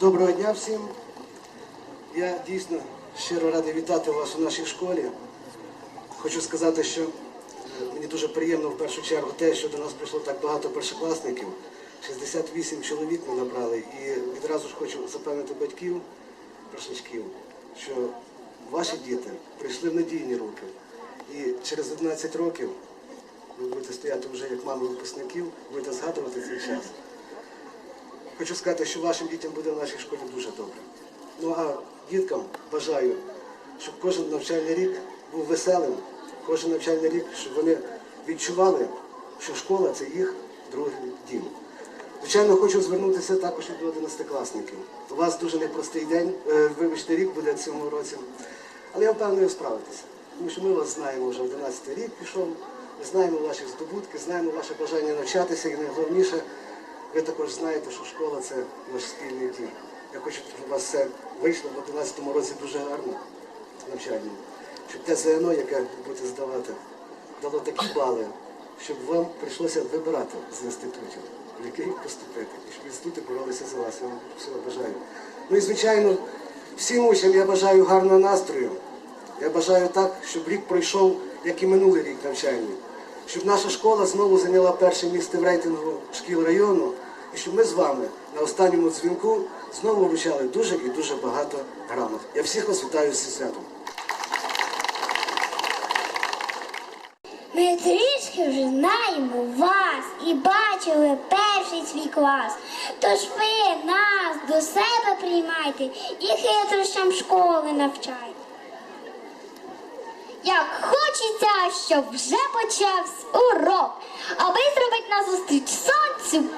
Доброго дня всім. Я дійсно щиро радий вітати вас у нашій школі. Хочу сказати, що мені дуже приємно в першу чергу те, що до нас прийшло так багато першокласників. 68 чоловік ми набрали. І відразу ж хочу запевнити батьків, першачків, що ваші діти прийшли в надійні руки. І через 11 років ви будете стояти вже як мами випускників, будете згадувати цей час. Хочу сказати, що вашим дітям буде в нашій школі дуже добре. Ну а діткам бажаю, щоб кожен навчальний рік був веселим, кожен навчальний рік, щоб вони відчували, що школа це їх другий дім. Звичайно, хочу звернутися також і до 11-класників. У вас дуже непростий день, е, вибачте, рік буде в цьому році. Але я впевнений, ви справитеся. Тому що ми вас знаємо вже 11 рік пішов, ми знаємо ваші здобутки, знаємо ваше бажання навчатися і найголовніше, ви також знаєте, що школа це ваш спільний дім. Я хочу, щоб у вас все вийшло в 11 році дуже гарно навчання. Щоб те ЗНО, яке будете здавати, дало такі бали, щоб вам прийшлося вибирати з інститутів, в який поступити. І щоб інститути боролися за вас. Я вам всього бажаю. Ну і звичайно, всім учням я бажаю гарного настрою. Я бажаю так, щоб рік пройшов, як і минулий рік навчальний. Щоб наша школа знову зайняла перше місце в рейтингу шкіл району, і щоб ми з вами на останньому дзвінку знову вручали дуже і дуже багато грамот. Я всіх вас вітаю зі святом. Ми трішки вже знаємо вас і бачили перший свій клас. Тож ви нас до себе приймайте і хитрощам школи навчайте. Як хочеться, щоб вже почався урок, аби зробити назустріч сонцю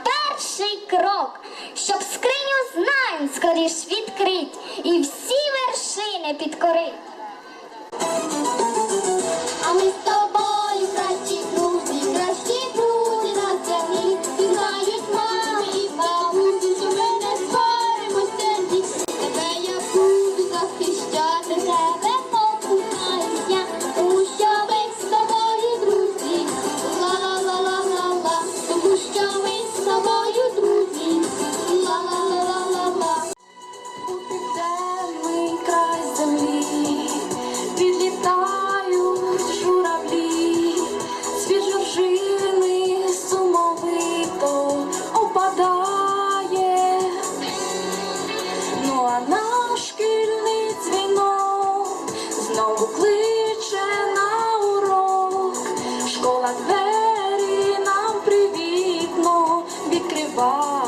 перший крок, щоб скриню знань скоріш відкрить і всі вершини підкорить. знову кличе на урок, школа двері нам привітно відкриває.